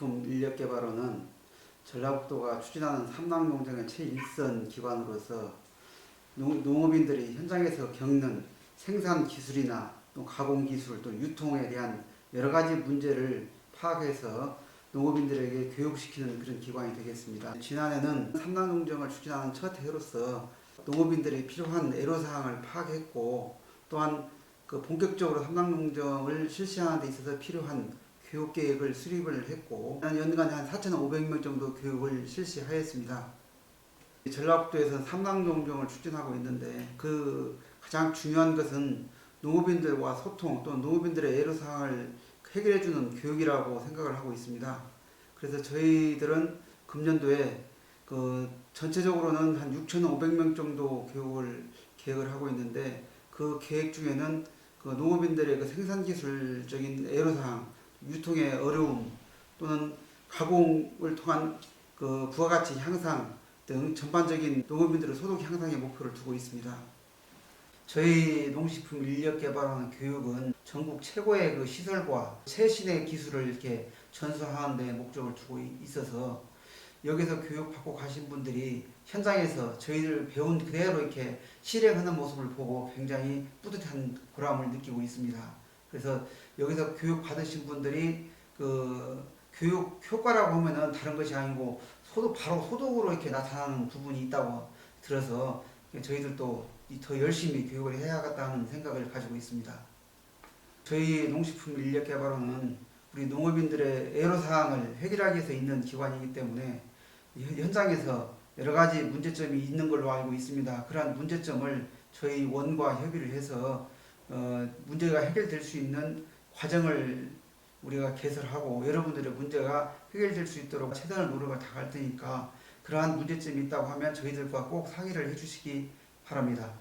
농식품 인력 개발원은 전라북도가 추진하는 삼남농장의 최일선 기관으로서 농, 농업인들이 현장에서 겪는 생산 기술이나 또 가공 기술 또 유통에 대한 여러 가지 문제를 파악해서 농업인들에게 교육시키는 그런 기관이 되겠습니다. 지난해는 삼남농장을 추진하는 첫 해로서 농업인들이 필요한 애로사항을 파악했고 또한 그 본격적으로 삼남농장을 실시하는 데 있어서 필요한 교육 계획을 수립을 했고 연간 한 4,500명 정도 교육을 실시하였습니다. 전라북도에서는 삼남농장을 추진하고 있는데 그 가장 중요한 것은 농업인들과 소통 또 농업인들의 애로사항을 해결해주는 교육이라고 생각을 하고 있습니다. 그래서 저희들은 금년도에 그 전체적으로는 한 6,500명 정도 교육을 계획을 하고 있는데 그 계획 중에는 그 농업인들의 그 생산 기술적인 애로사항, 유통의 어려움 또는 가공을 통한 그 부가가치 향상 등 전반적인 농업인들의 소득 향상의 목표를 두고 있습니다. 저희 농식품 인력 개발하는 교육은 전국 최고의 그 시설과 최신의 기술을 이렇게 전수하는 데 목적을 두고 있어서 여기서 교육받고 가신 분들이 현장에서 저희들 배운 그대로 이렇게 실행하는 모습을 보고 굉장히 뿌듯한 보람을 느끼고 있습니다. 그래서 여기서 교육 받으신 분들이 그 교육 효과라고 하면은 다른 것이 아니고 소득 바로 소득으로 이렇게 나타나는 부분이 있다고 들어서 저희들도 더 열심히 교육을 해야겠다는 생각을 가지고 있습니다. 저희 농식품 인력 개발원은 우리 농업인들의 애로 사항을 해결하기 위해서 있는 기관이기 때문에 현- 현장에서 여러 가지 문제점이 있는 걸로 알고 있습니다. 그러한 문제점을 저희 원과 협의를 해서 어, 문제가 해결될 수 있는 과정을 우리가 개설하고 여러분들의 문제가 해결될 수 있도록 최선의 노력을 다할 테니까 그러한 문제점이 있다고 하면 저희들과 꼭 상의를 해주시기 바랍니다.